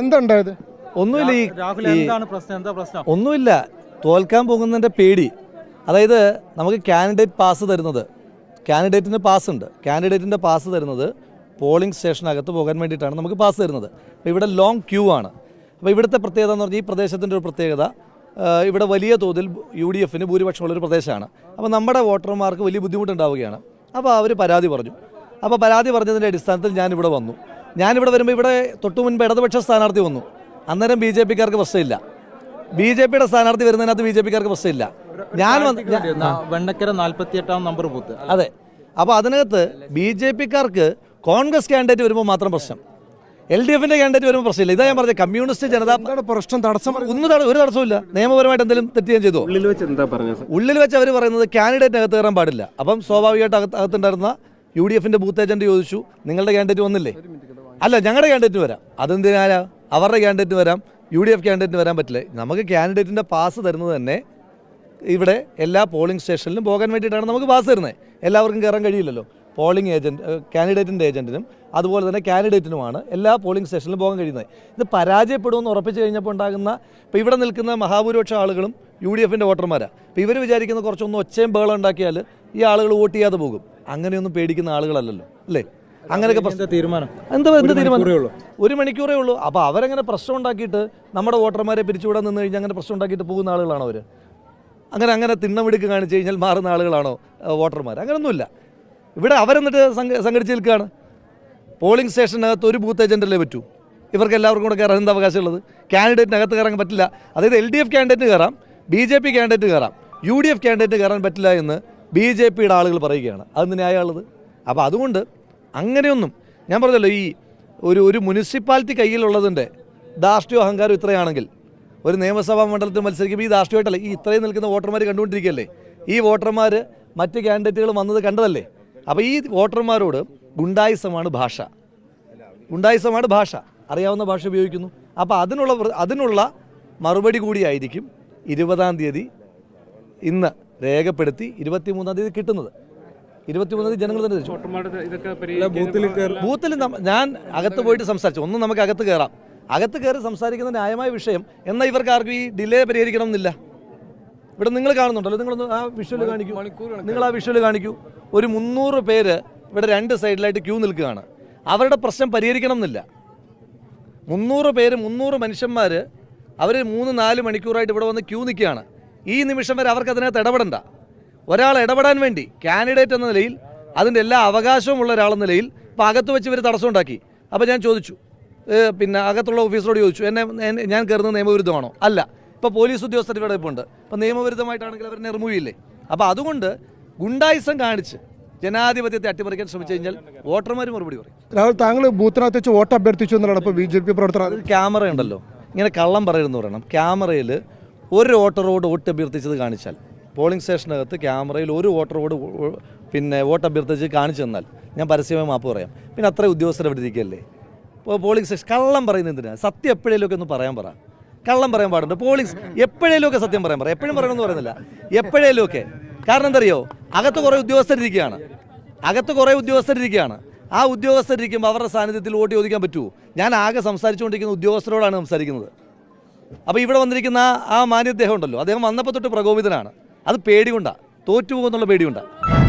എന്താ ഉണ്ടായത് ഒന്നുമില്ല ഈ രാഹുൽ എന്താണ് പ്രശ്നം? എന്താ പ്രശ്നം? ഒന്നുമില്ല. തോൽക്കാൻ പോകുന്നതിന്റെ പേടി. അതായത് നമുക്ക് കാൻഡിഡേറ്റ് പാസ് തരുന്നത്. കാൻഡിഡേറ്റിന് പാസ് ഉണ്ട്. കാൻഡിഡേറ്റിന്റെ പാസ് തരുന്നത് പോളിംഗ് സ്റ്റേഷനകത്ത് പോകാൻ വേണ്ടിയിട്ടാണ് നമുക്ക് പാസ് തരുന്നത്. അപ്പോൾ ഇവിടെ ലോങ് ക്യൂ ആണ്. അപ്പോൾ ഇവിടുത്തെ പ്രത്യേകത എന്ന് പറഞ്ഞാൽ ഈ പ്രദേശത്തിന്റെ ഒരു പ്രത്യേകത ഇവിടെ വലിയ തോതിൽ യു ഡി എഫിന് ഭൂരിപക്ഷമുള്ളൊരു പ്രദേശമാണ്. അപ്പോൾ നമ്മുടെ വോട്ടർമാർക്ക് വലിയ ബുദ്ധിമുട്ടുണ്ടാവുകയാണ്. അപ്പോൾ അവർ പരാതി പറഞ്ഞു. അപ്പോൾ പരാതി പറഞ്ഞതിന്റെ അടിസ്ഥാനത്തിൽ ഞാനിവിടെ വന്നു. ഞാനിവിടെ വരുമ്പോൾ ഇവിടെ തൊട്ടു മുൻപ് ഇടതുപക്ഷ സ്ഥാനാർത്ഥി വന്നു. അന്നേരം ബി ജെ പിക്കാർക്ക് പ്രശ്നമില്ല. ബി ജെ പിയുടെ സ്ഥാനാർത്ഥി വരുന്നതിനകത്ത് ബി ജെ പിക്കാർക്ക് പ്രശ്നമില്ല. ഞാൻ വെണ്ണക്കര നാൽപ്പത്തിയെട്ടാം എട്ടാം നമ്പർ ബൂത്ത്. അതെ. അപ്പോൾ അതിനകത്ത് ബി ജെ പിക്കാർക്ക് കോൺഗ്രസ് കാൻഡിഡേറ്റ് വരുമ്പോൾ മാത്രം പ്രശ്നം. എൽ ഡി എഫിന്റെ കാൻഡിഡേറ്റ് വരുമ്പോൾ പ്രശ്നമില്ല. ഇതാ ഞാൻ പറഞ്ഞത് കമ്മ്യൂണിസ്റ്റ് ജനത എന്താണ് പ്രശ്നം? തടസ്സം ഒന്നും ഒരു തടസ്സമില്ല നിയമപരമായിട്ട് എന്തെങ്കിലും തെറ്റ് ഞാൻ ചെയ്തോ? ഉള്ളിൽ വെച്ച് എന്താ പറഞ്ഞത്? ഉള്ളിൽ വെച്ച് അവർ പറയുന്നത് കാൻഡിഡേറ്റ് അകത്ത് കയറാൻ പാടില്ല. അപ്പം സ്വാഭാവികമായിട്ട് അകത്ത് അകത്തുണ്ടായിരുന്ന യു ഡി എഫിന്റെ ബൂത്ത് ഏജന്റ് ചോദിച്ചു നിങ്ങളുടെ ക്യാൻഡിഡേറ്റ് വന്നില്ലേ? അല്ല ഞങ്ങളുടെ ക്യാൻഡിഡേറ്റ് വരാം. അതെന്തിനാ അവരുടെ ക്യാൻഡിഡേറ്റ് വരാം. യു ഡി എഫ് കാൻഡിഡേറ്റ് വരാൻ പറ്റില്ല. നമുക്ക് ക്യാൻഡിഡേറ്റിന്റെ പാസ് തരുന്നത് തന്നെ ഇവിടെ എല്ലാ പോളിംഗ് സ്റ്റേഷനിലും പോകാൻ വേണ്ടിയിട്ടാണ് നമുക്ക് പാസ് തരുന്നത് എല്ലാവർക്കും കയറാൻ കഴിയില്ലല്ലോ. പോളിംഗ് ഏജന്റ് കാൻഡിഡേറ്റിന്റെ ഏജന്റിനും അതുപോലെ തന്നെ കാൻഡിഡേറ്റിനുമാണ് എല്ലാ പോളിംഗ് സ്റ്റേഷനിലും പോകാൻ കഴിയുന്നത്. ഇത് പരാജയപ്പെടുമെന്ന് ഉറപ്പിച്ച് കഴിഞ്ഞപ്പോൾ ഉണ്ടാകുന്ന ഇപ്പോൾ ഇവിടെ നിൽക്കുന്ന മഹാഭൂരിപക്ഷ ആളുകളും യു ഡി എഫിന്റെ വോട്ടർമാരാണ് അപ്പോൾ ഇവർ വിചാരിക്കുന്ന കുറച്ചൊന്നും ഒച്ചയും ബഹളം ഉണ്ടാക്കിയാൽ ഈ ആളുകൾ വോട്ട് ചെയ്യാതെ പോകും. അങ്ങനെയൊന്നും പേടിക്കുന്ന ആളുകളല്ലല്ലോ അല്ലേ? അങ്ങനെയൊക്കെ തീരുമാനം? എന്താ എന്ത് തീരുമാനം? ഉള്ളൂ. ഒരു മണിക്കൂറേ ഉള്ളൂ. അപ്പോൾ അവരങ്ങനെ പ്രശ്നം ഉണ്ടാക്കിയിട്ട് നമ്മുടെ വോട്ടർമാരെ പിരിച്ചുവിടാൻ നിന്ന് കഴിഞ്ഞാൽ അങ്ങനെ പ്രശ്നം ഉണ്ടാക്കിയിട്ട് പോകുന്ന ആളുകളാണോ അവർ അങ്ങനെ അങ്ങനെ തിണ്ണമിടുക്ക് കാണിച്ചു കഴിഞ്ഞാൽ മാറുന്ന ആളുകളാണോ വോട്ടർമാർ അങ്ങനെയൊന്നുമില്ല ഇവിടെ അവരെന്നിട്ട് സംഘ സംഘടിച്ച് നിൽക്കുകയാണ്. പോളിംഗ് സ്റ്റേഷനകത്ത് ഒരു ബൂത്ത് ഏജന്റല്ലേ പറ്റൂ? ഇവർക്ക് എല്ലാവർക്കും കൂടെ കയറാൻ എന്താ അവകാശമുള്ളത്? കാൻഡിഡേറ്റിനകത്ത് കയറാൻ പറ്റില്ല. അതായത് എൽ ഡി എഫ് കാൻഡിഡേറ്റ് കയറാം ബി ജെ പി കാൻഡിഡേറ്റ് കയറാം. യു ഡി എഫ് കാൻഡിഡേറ്റ് കയറാൻ പറ്റില്ല എന്ന് ബി ജെ പിയുടെ ആളുകൾ പറയുകയാണ്. അത് ന്യായമുള്ളത് അപ്പോൾ അതുകൊണ്ട് അങ്ങനെയൊന്നും ഞാൻ പറഞ്ഞല്ലോ ഈ ഒരു ഒരു മുനിസിപ്പാലിറ്റി കയ്യിലുള്ളതിന്റെ ധാർഷ്ട്യവും അഹങ്കാരം ഇത്രയാണെങ്കിൽ ഒരു നിയമസഭാ മണ്ഡലത്തിൽ മത്സരിക്കുമ്പോൾ ഈ ധാർഷ്ട്യമായിട്ടല്ലേ? ഈ ഇത്രയും നിൽക്കുന്ന വോട്ടർമാർ കണ്ടുകൊണ്ടിരിക്കുകയല്ലേ? ഈ വോട്ടർമാർ മറ്റ് കാൻഡിഡേറ്റുകൾ വന്നത് കണ്ടതല്ലേ? അപ്പോൾ ഈ വോട്ടർമാരോട് ഗുണ്ടായിസമാണ് ഭാഷ. ഗുണ്ടായിസമാണ് ഭാഷ. അറിയാവുന്ന ഭാഷ ഉപയോഗിക്കുന്നു. അപ്പോൾ അതിനുള്ള അതിനുള്ള മറുപടി കൂടിയായിരിക്കും ഇരുപതാം തീയതി ഇന്ന് രേഖപ്പെടുത്തി ഇരുപത്തിമൂന്നാം തീയതി കിട്ടുന്നത്. ഇരുപത്തിമൂന്നാം തീയതി ജനങ്ങൾ തന്നെ ബൂത്തിൽ ഞാൻ അകത്ത് പോയിട്ട് സംസാരിച്ചു. ഒന്നും നമുക്ക് അകത്ത് കയറാം. അകത്ത് കയറി സംസാരിക്കുന്ന ന്യായമായ വിഷയം എന്നാൽ ഇവർക്ക് ആർക്കും ഈ ഡിലേ പരിഹരിക്കണം എന്നില്ല. ഇവിടെ നിങ്ങൾ കാണുന്നുണ്ടല്ലോ. നിങ്ങളൊന്ന് ആ വിഷ്വൽ കാണിക്കൂ. നിങ്ങൾ ആ വിഷ്വൽ കാണിക്കൂ. ഒരു മുന്നൂറ് പേര് ഇവിടെ രണ്ട് സൈഡിലായിട്ട് ക്യൂ നിൽക്കുകയാണ്. അവരുടെ പ്രശ്നം പരിഹരിക്കണം എന്നില്ല. മുന്നൂറ് പേര് മുന്നൂറ് മനുഷ്യന്മാർ അവർ മൂന്ന് നാല് മണിക്കൂറായിട്ട് ഇവിടെ വന്ന് ക്യൂ നിൽക്കുകയാണ്. ഈ നിമിഷം വരെ അവർക്ക് അതിനകത്ത് ഇടപെടണ്ട. ഒരാൾ ഇടപെടാൻ വേണ്ടി കാൻഡിഡേറ്റ് എന്ന നിലയിൽ അതിന്റെ എല്ലാ അവകാശവും ഉള്ള ഒരാളെന്ന നിലയിൽ ഇപ്പോൾ അകത്ത് വെച്ച് ഇവർ തടസ്സം ഉണ്ടാക്കി. അപ്പോൾ ഞാൻ ചോദിച്ചു പിന്നെ അകത്തുള്ള ഓഫീസറോട് ചോദിച്ചു എന്നെ ഞാൻ കയറുന്നത് നിയമവിരുദ്ധമാണോ? അല്ല ഇപ്പോൾ പോലീസ് ഉദ്യോഗസ്ഥർ ഇവിടെ ഇപ്പോൾ ഉണ്ട് അപ്പം നിയമവിരുദ്ധമായിട്ടാണെങ്കിൽ അവരെ റിമൂവ് ചെയ്യില്ലേ? അപ്പോൾ അതുകൊണ്ട് ഗുണ്ടായിസം കാണിച്ച് ജനാധിപത്യത്തെ അട്ടിമറിക്കാൻ ശ്രമിച്ചു കഴിഞ്ഞാൽ വോട്ടർമാർ മറുപടി പറയും. രാഹുൽ താങ്കൾ ബൂത്തിനകത്ത് വെച്ച് വോട്ട് അഭ്യർത്ഥിച്ചു ഇപ്പോൾ ബി ജെ പി പ്രവർത്തകർ ക്യാമറ ഉണ്ടല്ലോ. ഇങ്ങനെ കള്ളം പറയുന്നു പറയണം. ക്യാമറയിൽ ഒരു വോട്ടറോട് വോട്ട് അഭ്യർത്ഥിച്ചത് കാണിച്ചാൽ. പോളിംഗ് സ്റ്റേഷനകത്ത് ക്യാമറയിൽ ഒരു വോട്ടറോട് പിന്നെ വോട്ട് അഭ്യർത്ഥിച്ച് കാണിച്ചു തന്നാൽ ഞാൻ പരസ്യമായി മാപ്പ് പറയാം. പിന്നെ അത്ര ഉദ്യോഗസ്ഥർ അവിടെ ഇപ്പോൾ പോളിംഗ് സ്റ്റേഷൻ കള്ളം പറയുന്നത് എന്തിനാണ് സത്യം എപ്പോഴേലൊക്കെ ഒന്ന് പറയാൻ പറ. കള്ളം പറയാൻ പാടുണ്ട്. പോളിംഗ് എപ്പോഴേലൊക്കെ സത്യം പറയാൻ പറ. എപ്പോഴും പറയണമെന്ന് പറയുന്നില്ല. എപ്പോഴേലൊക്കെ കാരണം എന്തറിയോ? അകത്ത് കുറേ ഉദ്യോഗസ്ഥരിരിക്കുകയാണ് അകത്ത് കുറേ ഉദ്യോഗസ്ഥരിരിക്കുകയാണ് ആ ഉദ്യോഗസ്ഥരിക്കുമ്പോൾ അവരുടെ സാന്നിധ്യത്തിൽ വോട്ട് ചോദിക്കാൻ പറ്റുമോ ഞാൻ ആകെ സംസാരിച്ചുകൊണ്ടിരിക്കുന്ന ഉദ്യോഗസ്ഥരോടാണ് സംസാരിക്കുന്നത്. അപ്പോൾ ഇവിടെ വന്നിരിക്കുന്ന ആ- മാന്യ മാന്യദ്ദേഹം ഉണ്ടല്ലോ. അദ്ദേഹം വന്നപ്പോൾ തൊട്ട് പ്രകോപിതനാണ്. അത് പേടി കൊണ്ടാണ് തോറ്റുപോകുന്നുള്ള പേടി കൊണ്ടാണ്